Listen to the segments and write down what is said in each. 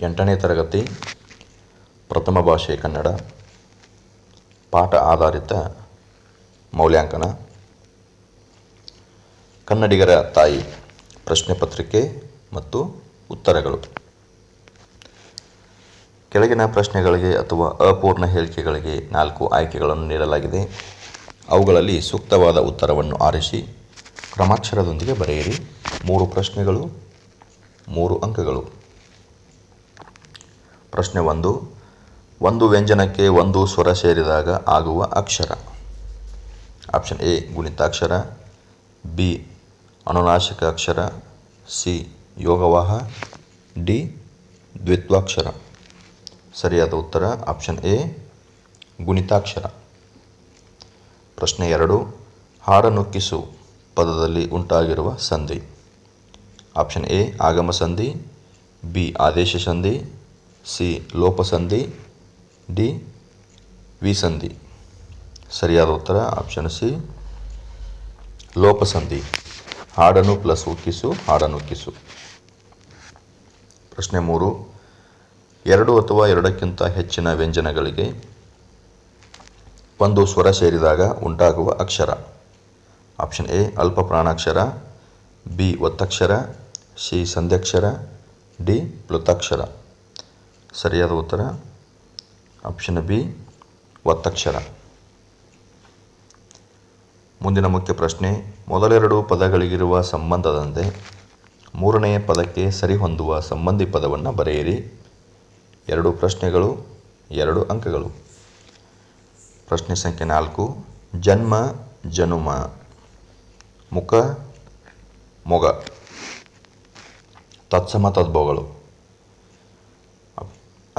ಎಂಟನೇ ತರಗತಿ, ಪ್ರಥಮ ಭಾಷೆ ಕನ್ನಡ, ಪಾಠ ಆಧಾರಿತ ಮೌಲ್ಯಾಂಕನ. ಕನ್ನಡಿಗರ ತಾಯಿ ಪ್ರಶ್ನೆ ಪತ್ರಿಕೆ ಮತ್ತು ಉತ್ತರಗಳು. ಕೆಳಗಿನ ಪ್ರಶ್ನೆಗಳಿಗೆ ಅಥವಾ ಅಪೂರ್ಣ ಹೇಳಿಕೆಗಳಿಗೆ ನಾಲ್ಕು ಆಯ್ಕೆಗಳನ್ನು ನೀಡಲಾಗಿದೆ. ಅವುಗಳಲ್ಲಿ ಸೂಕ್ತವಾದ ಉತ್ತರವನ್ನು ಆರಿಸಿ, ಕ್ರಮಾಕ್ಷರದೊಂದಿಗೆ ಬರೆಯಿರಿ. ಮೂರು ಪ್ರಶ್ನೆಗಳು, ಮೂರು ಅಂಕಗಳು. ಪ್ರಶ್ನೆ ಒಂದು ಒಂದು ವ್ಯಂಜನಕ್ಕೆ ಒಂದು ಸ್ವರ ಸೇರಿದಾಗ ಆಗುವ ಅಕ್ಷರ. ಆಪ್ಷನ್ ಎ ಗುಣಿತಾಕ್ಷರ ಬಿ, ಅನುನಾಶಿಕ ಅಕ್ಷರ, ಸಿ, ಯೋಗವಾಹ, ಡಿ, ದ್ವಿತ್ವಾಕ್ಷರ. ಸರಿಯಾದ ಉತ್ತರ, ಆಪ್ಷನ್ ಎ, ಗುಣಿತಾಕ್ಷರ. ಪ್ರಶ್ನೆ ಎರಡು ಹಾಡನುಕ್ಕಿಸು ಪದದಲ್ಲಿ ಉಂಟಾಗಿರುವ ಸಂಧಿ. ಆಪ್ಷನ್ ಎ, ಆಗಮ ಸಂಧಿ, ಬಿ, ಆದೇಶ ಸಂಧಿ ಸಿ, ಲೋಪಸಂಧಿ, ಡಿ, ವಿಸಂಧಿ. ಸರಿಯಾದ ಉತ್ತರ ಆಪ್ಷನ್ ಸಿ, ಲೋಪಸಂಧಿ. ಹಾಡನು ಪ್ಲಸ್ ಉಕ್ಕಿಸು ಹಾಡನುಕ್ಕಿಸು ಪ್ರಶ್ನೆ ಮೂರು. ಎರಡು ಅಥವಾ ಎರಡಕ್ಕಿಂತ ಹೆಚ್ಚಿನ ವ್ಯಂಜನಗಳಿಗೆ ಒಂದು ಸ್ವರ ಸೇರಿದಾಗ ಉಂಟಾಗುವ ಅಕ್ಷರ. ಆಪ್ಷನ್ ಎ, ಅಲ್ಪ ಪ್ರಾಣಾಕ್ಷರ, ಬಿ, ಒತ್ತಕ್ಷರ, ಸಿ, ಸಂಧ್ಯಾಕ್ಷರ, ಡಿ ಪ್ಲುತಾಕ್ಷರ ಸರಿಯಾದ ಉತ್ತರ. ಆಪ್ಷನ್ ಬಿ ಒತ್ತಕ್ಷರ. ಮುಂದಿನ ಮುಖ್ಯ ಪ್ರಶ್ನೆ, ಮೊದಲೆರಡು ಪದಗಳಿಗಿರುವ ಸಂಬಂಧದಂತೆ ಮೂರನೆಯ ಪದಕ್ಕೆ ಸರಿಹೊಂದುವ ಸಂಬಂಧಿ ಪದವನ್ನು ಬರೆಯಿರಿ. ಎರಡು ಪ್ರಶ್ನೆಗಳು, ಎರಡು ಅಂಕಗಳು. ಪ್ರಶ್ನೆ ಸಂಖ್ಯೆ ನಾಲ್ಕು, ಜನ್ಮ, ಜನುಮ. ಮುಖ, ಮೊಗ. ತತ್ಸಮ ತದ್ಭವಗಳು.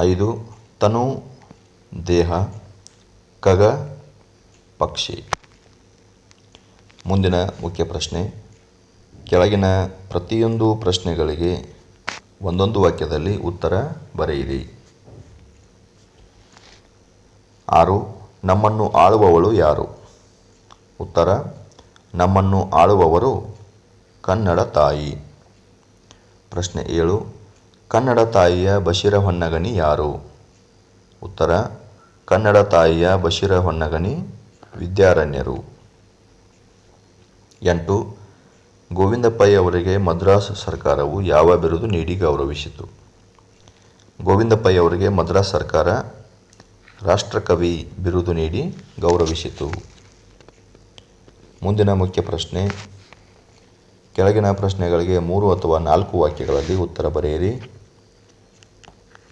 ಐದು, ತನು, ದೇಹ, ಕಗ, ಪಕ್ಷಿ. ಮುಂದಿನ ಮುಖ್ಯ ಪ್ರಶ್ನೆ, ಕೆಳಗಿನ ಪ್ರತಿಯೊಂದು ಪ್ರಶ್ನೆಗಳಿಗೆ ಒಂದೊಂದು ವಾಕ್ಯದಲ್ಲಿ ಉತ್ತರ ಬರೆಯಿರಿ. ಆರು, ನಮ್ಮನ್ನು ಆಳುವವಳು ಯಾರು? ಉತ್ತರ, ನಮ್ಮನ್ನು ಆಳುವವರು ಕನ್ನಡ ತಾಯಿ. ಪ್ರಶ್ನೆ ಏಳು ಕನ್ನಡ ತಾಯಿಯ ಬಶಿರ ಹೊನ್ನಗನಿ ಯಾರು? ಉತ್ತರ, ಕನ್ನಡ ತಾಯಿಯ ಬಶಿರ ಹೊನ್ನಗನಿ ವಿದ್ಯಾರಣ್ಯರು. ಎಂಟು ಅವರಿಗೆ ಮದ್ರಾಸ್ ಸರ್ಕಾರವು ಯಾವ ಬಿರುದು ನೀಡಿ ಗೌರವಿಸಿತು? ಗೋವಿಂದ ಪೈ ಅವರಿಗೆ ಮದ್ರಾಸ್ ಸರ್ಕಾರ ರಾಷ್ಟ್ರಕವಿ ಬಿರುದು ನೀಡಿ ಗೌರವಿಸಿತು. ಮುಂದಿನ ಮುಖ್ಯ ಪ್ರಶ್ನೆ. ಕೆಳಗಿನ ಪ್ರಶ್ನೆಗಳಿಗೆ ಮೂರು ಅಥವಾ ನಾಲ್ಕು ವಾಕ್ಯಗಳಲ್ಲಿ ಉತ್ತರ ಬರೆಯಿರಿ.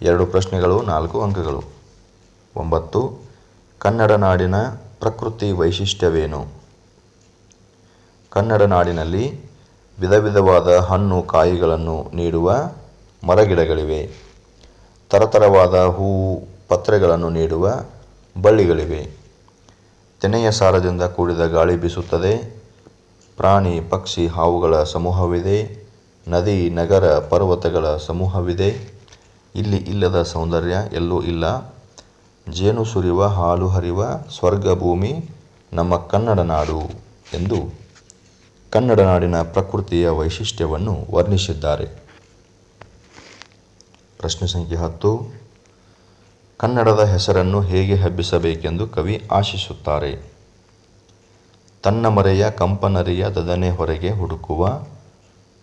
ಎರಡು ಪ್ರಶ್ನೆಗಳು, ನಾಲ್ಕು ಅಂಕಗಳು. ಒಂಬತ್ತು, ಕನ್ನಡ ನಾಡಿನ ಪ್ರಕೃತಿ ವೈಶಿಷ್ಟ್ಯವೇನು? ಕನ್ನಡ ನಾಡಿನಲ್ಲಿ ವಿಧ ವಿಧವಾದ ಹಣ್ಣು ಕಾಯಿಗಳನ್ನು ನೀಡುವ ಮರಗಿಡಗಳಿವೆ. ತರತರವಾದ ಹೂವು, ಪತ್ರೆಗಳನ್ನು ನೀಡುವ ಬಳ್ಳಿಗಳಿವೆ. ತೆನೆಯ ಸಾರದಿಂದ ಕೂಡಿದ ಗಾಳಿ ಬೀಸುತ್ತದೆ. ಪ್ರಾಣಿ, ಪಕ್ಷಿ, ಹಾವುಗಳ ಸಮೂಹವಿದೆ. ನದಿ, ನಗರ, ಪರ್ವತಗಳ ಸಮೂಹವಿದೆ. ಇಲ್ಲಿ ಇಲ್ಲದ ಸೌಂದರ್ಯ ಎಲ್ಲೂ ಇಲ್ಲ. ಜೇನು ಸುರಿಯುವ ಹಾಲು ಹರಿವ, ಸ್ವರ್ಗ ಭೂಮಿ, ನಮ್ಮ ಕನ್ನಡ ನಾಡು ಎಂದು ಕನ್ನಡ ನಾಡಿನ ಪ್ರಕೃತಿಯ ವೈಶಿಷ್ಟ್ಯವನ್ನು ವರ್ಣಿಸಿದ್ದಾರೆ. ಪ್ರಶ್ನೆ ಸಂಖ್ಯೆ ಹತ್ತು. ಕನ್ನಡದ ಹೆಸರನ್ನು ಹೇಗೆ ಹಬ್ಬಿಸಬೇಕೆಂದು ಕವಿ ಆಶಿಸುತ್ತಾರೆ. ತನ್ನ ಮರೆಯ ಕಂಪನರಿಯ ದದನೆ ಹೊರಗೆ ಹುಡುಕುವ,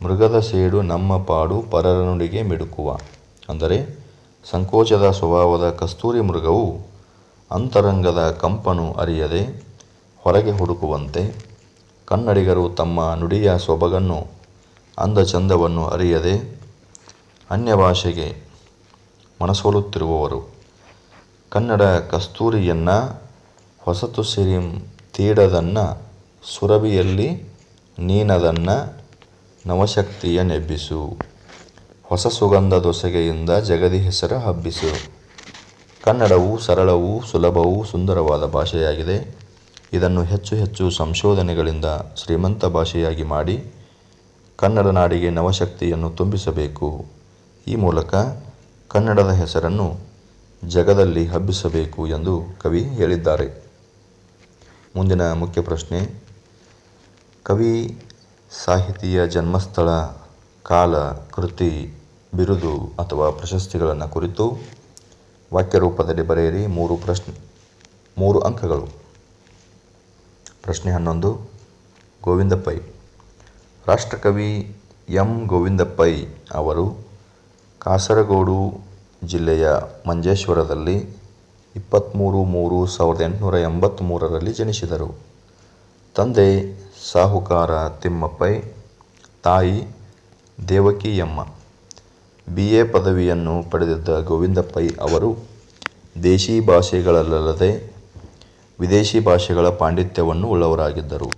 ಮೃಗದ ಸೇಡು ನಮ್ಮ ಪಾಡು ಪರರ ನುಡಿಗೆ ಮಿಡುಕುವ. ಅಂದರೆ ಸಂಕೋಚದ ಸ್ವಭಾವದ ಕಸ್ತೂರಿ ಮೃಗವು ಅಂತರಂಗದ ಕಂಪನು ಅರಿಯದೆ ಹೊರಗೆ ಹುಡುಕುವಂತೆ ಕನ್ನಡಿಗರು ತಮ್ಮ ನುಡಿಯ ಸೊಬಗನ್ನು, ಅಂದಚಂದವನ್ನು ಅರಿಯದೆ ಅನ್ಯ ಭಾಷೆಗೆ ಮನಸೋಲುತ್ತಿರುವವರು. ಕನ್ನಡ ಕಸ್ತೂರಿಯನ್ನು ಹೊಸತು ಸಿರಿಂ ತೀಡದನ್ನ, ಸುರಭಿಯಲ್ಲಿ ನೀನದನ್ನ ನವಶಕ್ತಿಯ ನೆಬ್ಬಿಸು ಹೊಸ ಸುಗಂಧ ದೊಸಗೆಯಿಂದ ಜಗದಿ ಹೆಸರ ಹಬ್ಬಿಸು. ಕನ್ನಡವು ಸರಳವೂ ಸುಲಭವೂ ಸುಂದರವಾದ ಭಾಷೆಯಾಗಿದೆ. ಇದನ್ನು ಹೆಚ್ಚು ಹೆಚ್ಚು ಸಂಶೋಧನೆಗಳಿಂದ ಶ್ರೀಮಂತ ಭಾಷೆಯಾಗಿ ಮಾಡಿ ಕನ್ನಡ ನಾಡಿಗೆ ನವಶಕ್ತಿಯನ್ನು ತುಂಬಿಸಬೇಕು. ಈ ಮೂಲಕ ಕನ್ನಡದ ಹೆಸರನ್ನು ಜಗದಲ್ಲಿ ಹಬ್ಬಿಸಬೇಕು ಎಂದು ಕವಿ ಹೇಳಿದ್ದಾರೆ. ಮುಂದಿನ ಮುಖ್ಯ ಪ್ರಶ್ನೆ, ಕವಿ ಸಾಹಿತಿಯ ಜನ್ಮಸ್ಥಳ, ಕಾಲ, ಕೃತಿ ಬಿರುದು ಅಥವಾ ಪ್ರಶಸ್ತಿಗಳನ್ನು ಕುರಿತು ವಾಕ್ಯ ರೂಪದಲ್ಲಿ ಬರೆಯಿರಿ ಮೂರು ಪ್ರಶ್ನೆ, ಮೂರು ಅಂಕಗಳು. ಪ್ರಶ್ನೆ ಹನ್ನೊಂದು ಗೋವಿಂದ ಪೈ ರಾಷ್ಟ್ರಕವಿ ಎಂ. ಗೋವಿಂದ ಪೈ ಅವರು ಕಾಸರಗೋಡು ಜಿಲ್ಲೆಯ ಮಂಜೇಶ್ವರದಲ್ಲಿ ಇಪ್ಪತ್ತ್ಮೂರು ಮೂರು ಸಾವಿರದ ಎಂಟುನೂರ ಎಂಬತ್ತ್ಮೂರರಲ್ಲಿ ಜನಿಸಿದರು. ತಂದೆ ಸಾಹುಕಾರ ತಿಮ್ಮಪ್ಪೈ, ತಾಯಿ ದೇವಕಿಯಮ್ಮ. ಬಿ ಎ ಪದವಿಯನ್ನು ಪಡೆದಿದ್ದ ಗೋವಿಂದ ಪೈ ಅವರು ದೇಶಿ ಭಾಷೆಗಳಲ್ಲದೆ ವಿದೇಶಿ ಭಾಷೆಗಳ ಪಾಂಡಿತ್ಯವನ್ನು ಉಳ್ಳವರಾಗಿದ್ದರು.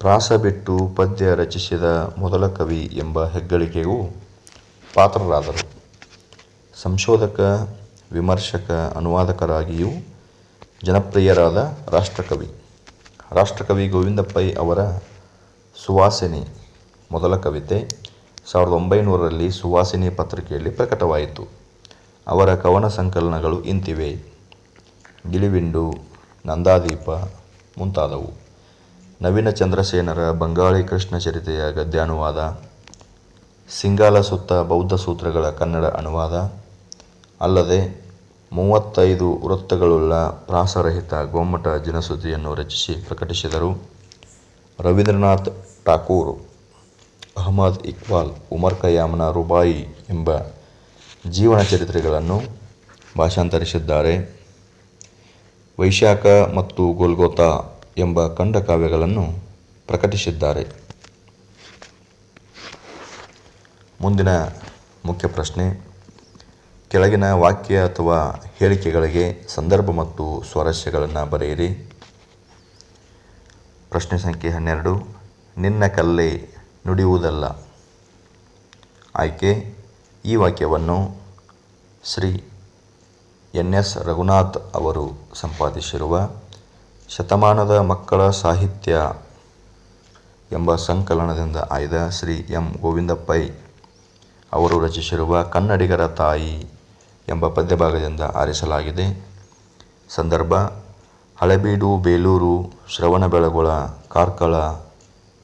ಪ್ರಾಸ ಬಿಟ್ಟು ಪದ್ಯ ರಚಿಸಿದ ಮೊದಲ ಕವಿ ಎಂಬ ಹೆಗ್ಗಳಿಕೆಗೂ ಪಾತ್ರರಾದರು. ಸಂಶೋಧಕ, ವಿಮರ್ಶಕ, ಅನುವಾದಕರಾಗಿಯೂ ಜನಪ್ರಿಯರಾದ ರಾಷ್ಟ್ರಕವಿ. ರಾಷ್ಟ್ರಕವಿ ಗೋವಿಂದ ಪೈ ಅವರ ಸುವಾಸನೆ ಮೊದಲ ಕವಿತೆ ಸಾವಿರದ ಒಂಬೈನೂರರಲ್ಲಿ ಸುವಾಸಿನಿ ಪತ್ರಿಕೆಯಲ್ಲಿ ಪ್ರಕಟವಾಯಿತು. ಅವರ ಕವನ ಸಂಕಲನಗಳು ಇಂತಿವೆ. ಗಿಳಿವಿಂಡು, ನಂದಾದೀಪ ಮುಂತಾದವು. ನವೀನ ಚಂದ್ರಸೇನರ ಬಂಗಾಳಿ ಕೃಷ್ಣ ಚರಿತೆಯ ಗದ್ಯಾನುವಾದ. ಸಿಂಗಾಲ ಸುತ್ತ ಬೌದ್ಧ ಸೂತ್ರಗಳ ಕನ್ನಡ ಅನುವಾದ. ಅಲ್ಲದೆ ಮೂವತ್ತೈದು ವೃತ್ತಗಳುಳ್ಳ ಪ್ರಾಸರಹಿತ ಗೊಮ್ಮಟ ದಿನಸುದಿಯನ್ನು ರಚಿಸಿ ಪ್ರಕಟಿಸಿದರು. ರವೀಂದ್ರನಾಥ್ ಠಾಕೂರ್ ಅಹಮದ್ ಇಕ್ಬಾಲ್, ಉಮರ್ ಕಯಾಮನಾ ರುಬಾಯಿ ಎಂಬ ಜೀವನ ಚರಿತ್ರೆಗಳನ್ನು ಭಾಷಾಂತರಿಸಿದ್ದಾರೆ. ವೈಶಾಖ ಮತ್ತು ಗೋಲ್ಗೋತಾ ಎಂಬ ಖಂಡಕಾವ್ಯಗಳನ್ನು ಪ್ರಕಟಿಸಿದ್ದಾರೆ. ಮುಂದಿನ ಮುಖ್ಯ ಪ್ರಶ್ನೆ, ಕೆಳಗಿನ ವಾಕ್ಯ ಅಥವಾ ಹೇಳಿಕೆಗಳಿಗೆ ಸಂದರ್ಭ ಮತ್ತು ಸ್ವರಸ್ಯಗಳನ್ನು ಬರೆಯಿರಿ. ಪ್ರಶ್ನೆ ಸಂಖ್ಯೆ ಹನ್ನೆರಡು, ನಿನ್ನ ಕಲ್ಲೆ ನುಡಿಯುವುದಲ್ಲ. ಆಯ್ಕೆ, ಈ ವಾಕ್ಯವನ್ನು ಶ್ರೀ ಎನ್ ಎಸ್ ರಘುನಾಥ್ ಅವರು ಸಂಪಾದಿಸಿರುವ ಶತಮಾನದ ಮಕ್ಕಳ ಸಾಹಿತ್ಯ ಎಂಬ ಸಂಕಲನದಿಂದ ಆಯ್ದ ಶ್ರೀ ಎಂ. ಗೋವಿಂದ ಪೈ ಅವರು ರಚಿಸಿರುವ ಕನ್ನಡಿಗರ ತಾಯಿ ಎಂಬ ಪದ್ಯಭಾಗದಿಂದ ಆರಿಸಲಾಗಿದೆ. ಸಂದರ್ಭ, ಹಳೆಬೀಡು, ಬೇಲೂರು, ಶ್ರವಣಬೆಳಗೊಳ, ಕಾರ್ಕಳ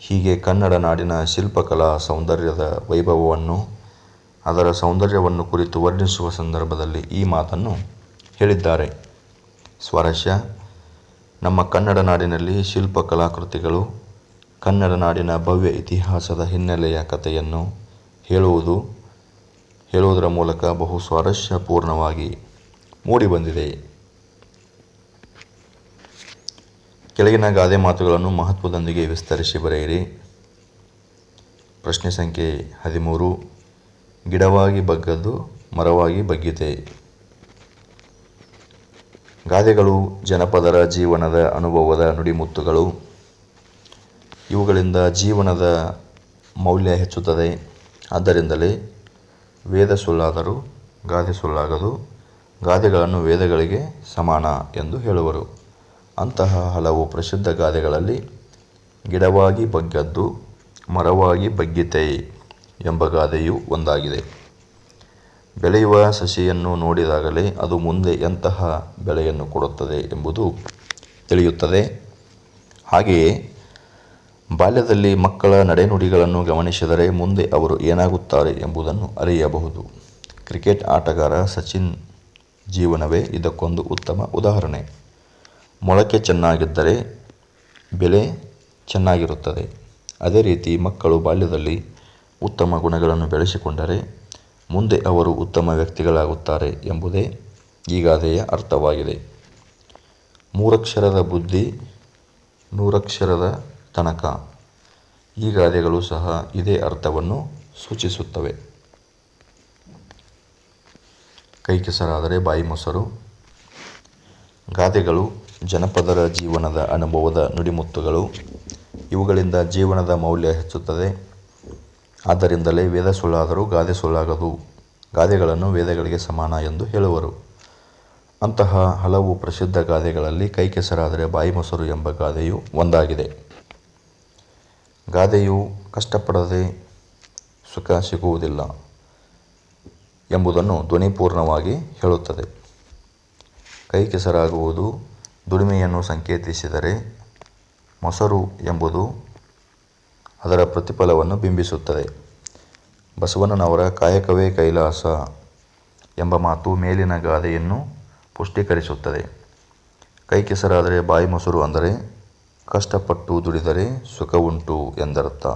ಹೀಗೆ ಕನ್ನಡ ನಾಡಿನ ಶಿಲ್ಪಕಲಾ ಸೌಂದರ್ಯದ ವೈಭವವನ್ನು, ಅದರ ಸೌಂದರ್ಯವನ್ನು ಕುರಿತು ವರ್ಣಿಸುವ ಸಂದರ್ಭದಲ್ಲಿ ಈ ಮಾತನ್ನು ಹೇಳಿದ್ದಾರೆ. ಸ್ವಾರಸ್ಯ, ನಮ್ಮ ಕನ್ನಡ ನಾಡಿನಲ್ಲಿ ಶಿಲ್ಪಕಲಾಕೃತಿಗಳು ಕನ್ನಡ ನಾಡಿನ ಭವ್ಯ ಇತಿಹಾಸದ ಹಿನ್ನೆಲೆಯ ಕಥೆಯನ್ನು ಹೇಳುವುದು, ಹೇಳುವುದರ ಮೂಲಕ ಬಹು ಸ್ವಾರಸ್ಯಪೂರ್ಣವಾಗಿ ಮೂಡಿಬಂದಿದೆ. ಕೆಳಗಿನ ಗಾದೆ ಮಾತುಗಳನ್ನು ಮಹತ್ವದೊಂದಿಗೆ ವಿಸ್ತರಿಸಿ ಬರೆಯಿರಿ. ಪ್ರಶ್ನೆ ಸಂಖ್ಯೆ ಹದಿಮೂರು. ಗಿಡವಾಗಿ ಬಗ್ಗದ್ದು ಮರವಾಗಿ ಬಗ್ಗಿದೆ. ಗಾದೆಗಳು ಜನಪದರ ಜೀವನದ ಅನುಭವದ ನುಡಿಮುತ್ತುಗಳು. ಇವುಗಳಿಂದ ಜೀವನದ ಮೌಲ್ಯ ಹೆಚ್ಚುತ್ತದೆ. ಆದ್ದರಿಂದಲೇ ವೇದ ಸುಳ್ಳಾದರೂ ಗಾದೆ ಸುಳ್ಳಾಗದು. ಗಾದೆಗಳನ್ನು ವೇದಗಳಿಗೆ ಸಮಾನ ಎಂದು ಹೇಳುವರು. ಅಂತಹ ಹಲವು ಪ್ರಸಿದ್ಧ ಗಾದೆಗಳಲ್ಲಿ ಗಿಡವಾಗಿ ಬಗ್ಗದ್ದು ಮರವಾಗಿ ಬಗ್ಗಿತೆ ಎಂಬ ಗಾದೆಯು ಒಂದಾಗಿದೆ. ಬೆಳೆಯುವ ಸಸಿಯನ್ನು ನೋಡಿದಾಗಲೇ ಅದು ಮುಂದೆ ಎಂತಹ ಬೆಳೆಯನ್ನು ಕೊಡುತ್ತದೆ ಎಂಬುದು ತಿಳಿಯುತ್ತದೆ. ಹಾಗೆಯೇ ಬಾಲ್ಯದಲ್ಲಿ ಮಕ್ಕಳ ನಡೆನುಡಿಗಳನ್ನು ಗಮನಿಸಿದರೆ ಮುಂದೆ ಅವರು ಏನಾಗುತ್ತಾರೆ ಎಂಬುದನ್ನು ಅರಿಯಬಹುದು. ಕ್ರಿಕೆಟ್ ಆಟಗಾರ ಸಚಿನ್ ಜೀವನವೇ ಇದಕ್ಕೊಂದು ಉತ್ತಮ ಉದಾಹರಣೆ. ಮೊಳಕೆ ಚೆನ್ನಾಗಿದ್ದರೆ ಬೆಲೆ ಚೆನ್ನಾಗಿರುತ್ತದೆ. ಅದೇ ರೀತಿ ಮಕ್ಕಳು ಬಾಲ್ಯದಲ್ಲಿ ಉತ್ತಮ ಗುಣಗಳನ್ನು ಬೆಳೆಸಿಕೊಂಡರೆ ಮುಂದೆ ಅವರು ಉತ್ತಮ ವ್ಯಕ್ತಿಗಳಾಗುತ್ತಾರೆ ಎಂಬುದೇ ಈ ಗಾದೆಯ ಅರ್ಥವಾಗಿದೆ. ಮೂರಕ್ಷರದ ಬುದ್ಧಿ ನೂರಕ್ಷರದ ತನಕ. ಈ ಗಾದೆಗಳು ಸಹ ಇದೇ ಅರ್ಥವನ್ನು ಸೂಚಿಸುತ್ತವೆ. ಕೈ ಕೆಸರಾದರೆ ಬಾಯಿ ಮೊಸರು. ಗಾದೆಗಳು ಜನಪದರ ಜೀವನದ ಅನುಭವದ ನುಡಿಮುತ್ತುಗಳು. ಇವುಗಳಿಂದ ಜೀವನದ ಮೌಲ್ಯ ಹೆಚ್ಚುತ್ತದೆ. ಆದ್ದರಿಂದಲೇ ವೇದ ಸುಳ್ಳಾದರೂ ಗಾದೆ ಸುಳ್ಳಾಗದು. ಗಾದೆಗಳನ್ನು ವೇದಗಳಿಗೆ ಸಮಾನ ಎಂದು ಹೇಳುವರು. ಅಂತಹ ಹಲವು ಪ್ರಸಿದ್ಧ ಗಾದೆಗಳಲ್ಲಿ ಕೈ ಕೆಸರಾದರೆ ಬಾಯಿ ಮೊಸರು ಎಂಬ ಗಾದೆಯು ಒಂದಾಗಿದೆ. ಗಾದೆಯು ಕಷ್ಟಪಡದೆ ಸುಖ ಸಿಗುವುದಿಲ್ಲ ಎಂಬುದನ್ನು ಧ್ವನಿಪೂರ್ಣವಾಗಿ ಹೇಳುತ್ತದೆ. ಕೈ ಕೆಸರಾಗುವುದು ದುಡಿಮೆಯನ್ನು ಸಂಕೇತಿಸಿದರೆ ಮೊಸರು ಎಂಬುದು ಅದರ ಪ್ರತಿಫಲವನ್ನು ಬಿಂಬಿಸುತ್ತದೆ. ಬಸವಣ್ಣನವರ ಕಾಯಕವೇ ಕೈಲಾಸ ಎಂಬ ಮಾತು ಮೇಲಿನ ಗಾದೆಯನ್ನು ಪುಷ್ಟೀಕರಿಸುತ್ತದೆ. ಕೈ ಕೆಸರಾದರೆ ಬಾಯಿ ಮೊಸರು ಅಂದರೆ ಕಷ್ಟಪಟ್ಟು ದುಡಿದರೆ ಸುಖವುಂಟು ಎಂದರ್ಥ.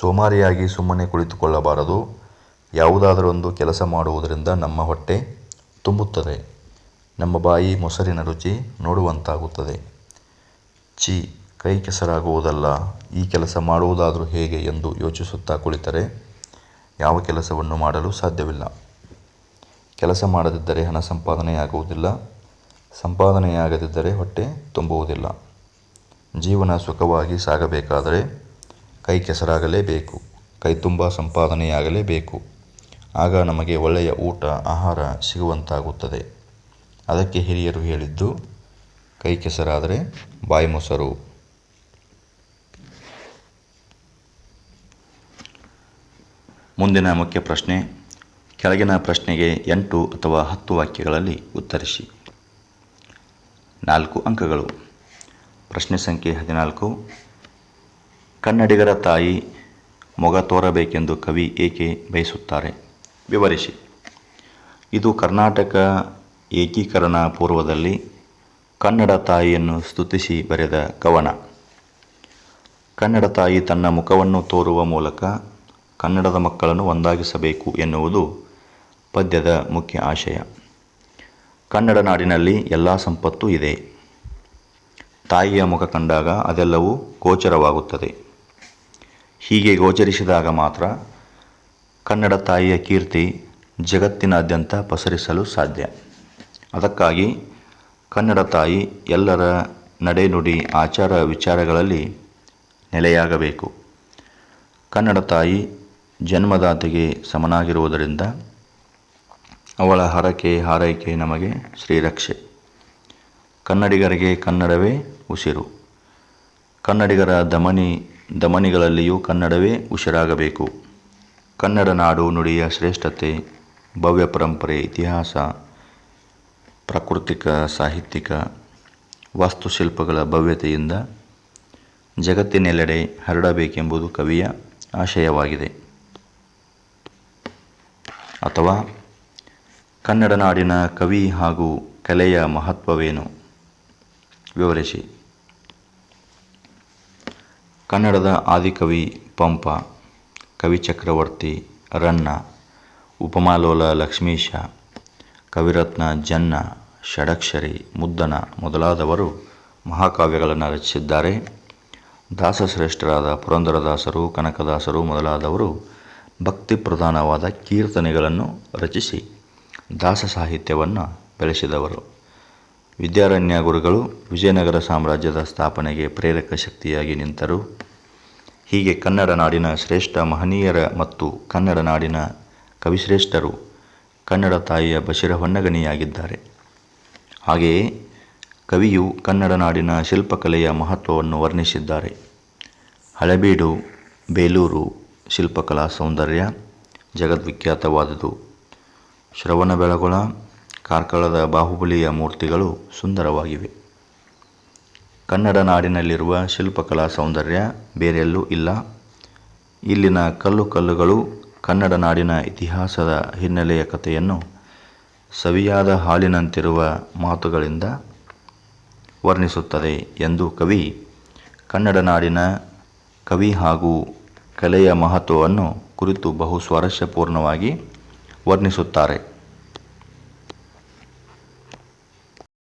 ಸೋಮಾರಿಯಾಗಿ ಸುಮ್ಮನೆ ಕುಳಿತುಕೊಳ್ಳಬಾರದು. ಯಾವುದಾದರೊಂದು ಕೆಲಸ ಮಾಡುವುದರಿಂದ ನಮ್ಮ ಹೊಟ್ಟೆ ತುಂಬುತ್ತದೆ. ನಮ್ಮ ಬಾಯಿ ಮೊಸರಿನ ರುಚಿ ನೋಡುವಂತಾಗುತ್ತದೆ. ಛೀ, ಕೈ ಕೆಸರಾಗುವುದಲ್ಲ, ಈ ಕೆಲಸ ಮಾಡುವುದಾದರೂ ಹೇಗೆ ಎಂದು ಯೋಚಿಸುತ್ತಾ ಕುಳಿತರೆ, ಯಾವ ಕೆಲಸವನ್ನು ಮಾಡಲು ಸಾಧ್ಯವಿಲ್ಲ. ಕೆಲಸ ಮಾಡದಿದ್ದರೆ ಹಣ ಸಂಪಾದನೆಯಾಗುವುದಿಲ್ಲ, ಸಂಪಾದನೆಯಾಗದಿದ್ದರೆ ಹೊಟ್ಟೆ ತುಂಬುವುದಿಲ್ಲ. ಜೀವನ ಸುಖವಾಗಿ ಸಾಗಬೇಕಾದರೆ ಕೈ ಕೆಸರಾಗಲೇಬೇಕು, ಕೈ ತುಂಬ ಸಂಪಾದನೆಯಾಗಲೇಬೇಕು. ಆಗ ನಮಗೆ ಒಳ್ಳೆಯ ಊಟ, ಆಹಾರ ಸಿಗುವಂತಾಗುತ್ತದೆ. ಅದಕ್ಕೆ ಹಿರಿಯರು ಹೇಳಿದ್ದು, ಕೈ ಕೆಸರಾದರೆ ಬಾಯಿ ಮೊಸರು. ಮುಂದಿನ ಮುಖ್ಯ ಪ್ರಶ್ನೆ, ಕೆಳಗಿನ ಪ್ರಶ್ನೆಗೆ ಎಂಟು ಅಥವಾ ಹತ್ತು ವಾಕ್ಯಗಳಲ್ಲಿ ಉತ್ತರಿಸಿ. ನಾಲ್ಕು ಅಂಕಗಳು. ಪ್ರಶ್ನೆ ಸಂಖ್ಯೆ ಹದಿನಾಲ್ಕು. ಕನ್ನಡಿಗರ ತಾಯಿ ಮೊಗ ತೋರಬೇಕೆಂದು ಕವಿ ಏಕೆ ಬಯಸುತ್ತಾರೆ? ವಿವರಿಸಿ. ಇದು ಕರ್ನಾಟಕ ಏಕೀಕರಣ ಪೂರ್ವದಲ್ಲಿ ಕನ್ನಡ ತಾಯಿಯನ್ನು ಸ್ತುತಿಸಿ ಬರೆದ ಕವನ. ಕನ್ನಡ ತಾಯಿ ತನ್ನ ಮುಖವನ್ನು ತೋರುವ ಮೂಲಕ ಕನ್ನಡದ ಮಕ್ಕಳನ್ನು ಒಂದಾಗಿಸಬೇಕು ಎನ್ನುವುದು ಪದ್ಯದ ಮುಖ್ಯ ಆಶಯ. ಕನ್ನಡ ನಾಡಿನಲ್ಲಿ ಎಲ್ಲ ಸಂಪತ್ತು ಇದೆ. ತಾಯಿಯ ಮುಖ ಕಂಡಾಗ ಅದೆಲ್ಲವೂ ಗೋಚರವಾಗುತ್ತದೆ. ಹೀಗೆ ಗೋಚರಿಸಿದಾಗ ಮಾತ್ರ ಕನ್ನಡ ತಾಯಿಯ ಕೀರ್ತಿ ಜಗತ್ತಿನಾದ್ಯಂತ ಪಸರಿಸಲು ಸಾಧ್ಯ. ಅದಕ್ಕಾಗಿ ಕನ್ನಡ ತಾಯಿ ಎಲ್ಲರ ನಡೆನುಡಿ ಆಚಾರ ವಿಚಾರಗಳಲ್ಲಿ ನೆಲೆಯಾಗಬೇಕು. ಕನ್ನಡ ತಾಯಿ ಜನ್ಮದಾತೆಗೆ ಸಮನಾಗಿರುವುದರಿಂದ ಅವಳ ಹರಕೆ ಹಾರೈಕೆ ನಮಗೆ ಶ್ರೀರಕ್ಷೆ. ಕನ್ನಡಿಗರಿಗೆ ಕನ್ನಡವೇ ಉಸಿರು. ಕನ್ನಡಿಗರ ದಮನಿ, ದಮನಿಗಳಲ್ಲಿಯೂ ಕನ್ನಡವೇ ಉಸಿರಾಗಬೇಕು. ಕನ್ನಡ ನಾಡು ನುಡಿಯ ಶ್ರೇಷ್ಠತೆ, ಭವ್ಯ ಪರಂಪರೆ, ಇತಿಹಾಸ ಪ್ರಾಕೃತಿಕ, ಸಾಹಿತ್ಯಿಕ, ವಾಸ್ತುಶಿಲ್ಪಗಳ ಭವ್ಯತೆಯಿಂದ ಜಗತ್ತಿನೆಲ್ಲೆಡೆ ಹರಡಬೇಕೆಂಬುದು ಕವಿಯ ಆಶಯವಾಗಿದೆ. ಅಥವಾ ಕನ್ನಡ ನಾಡಿನ ಕವಿ ಹಾಗೂ ಕಲೆಯ ಮಹತ್ವವೇನು? ವಿವರಿಸಿ. ಕನ್ನಡದ ಆದಿಕವಿ ಪಂಪ, ಕವಿ ಚಕ್ರವರ್ತಿ, ರನ್ನ, ಉಪಮಾಲೋಲ ಲಕ್ಷ್ಮೀಶ ಕವಿರತ್ನ, ಜನ್ನ, ಷಡಕ್ಷರಿ, ಮುದ್ದನ ಮೊದಲಾದವರು ಮಹಾಕಾವ್ಯಗಳನ್ನು ರಚಿಸಿದ್ದಾರೆ. ದಾಸಶ್ರೇಷ್ಠರಾದ ಪುರಂದರದಾಸರು, ಕನಕದಾಸರು ಮೊದಲಾದವರು ಭಕ್ತಿ ಪ್ರಧಾನವಾದ ಕೀರ್ತನೆಗಳನ್ನು ರಚಿಸಿ ದಾಸ ಸಾಹಿತ್ಯವನ್ನು ಬೆಳೆಸಿದವರು. ವಿದ್ಯಾರಣ್ಯ ಗುರುಗಳು ವಿಜಯನಗರ ಸಾಮ್ರಾಜ್ಯದ ಸ್ಥಾಪನೆಗೆ ಪ್ರೇರಕ ಶಕ್ತಿಯಾಗಿ ನಿಂತರು. ಹೀಗೆ ಕನ್ನಡ ನಾಡಿನ ಶ್ರೇಷ್ಠ ಮಹನೀಯರ ಮತ್ತು ಕನ್ನಡ ನಾಡಿನ ಕವಿಶ್ರೇಷ್ಠರು ಕನ್ನಡ ತಾಯಿಯ ಬಶಿರ ಹೊನ್ನಗಣಿಯಾಗಿದ್ದಾರೆ ಹಾಗೆಯೇ ಕವಿಯು ಕನ್ನಡ ನಾಡಿನ ಶಿಲ್ಪಕಲೆಯ ಮಹತ್ವವನ್ನು ವರ್ಣಿಸಿದ್ದಾರೆ. ಹಳೆಬೀಡು, ಬೇಲೂರು ಶಿಲ್ಪಕಲಾ ಸೌಂದರ್ಯ ಜಗದ್ವಿಖ್ಯಾತವಾದುದು. ಶ್ರವಣಬೆಳಗೊಳ ಕಾರ್ಕಳದ ಬಾಹುಬಲಿಯ ಮೂರ್ತಿಗಳು ಸುಂದರವಾಗಿವೆ. ಕನ್ನಡ ನಾಡಿನಲ್ಲಿರುವ ಶಿಲ್ಪಕಲಾ ಸೌಂದರ್ಯ ಬೇರೆಲ್ಲೂ ಇಲ್ಲ. ಇಲ್ಲಿನ ಕಲ್ಲು ಕಲ್ಲುಗಳು ಕನ್ನಡ ನಾಡಿನ ಇತಿಹಾಸದ ಹಿನ್ನೆಲೆಯ ಕಥೆಯನ್ನು ಸವಿಯಾದ ಹಾಲಿನಂತಿರುವ ಮಾತುಗಳಿಂದ ವರ್ಣಿಸುತ್ತದೆ ಎಂದು ಕವಿ ಕನ್ನಡ ನಾಡಿನ ಕವಿ ಹಾಗೂ ಕಲೆಯ ಮಹತ್ವವನ್ನು ಕುರಿತು ಬಹು ಸ್ವಾರಸ್ಯಪೂರ್ಣವಾಗಿ ವರ್ಣಿಸುತ್ತಾರೆ.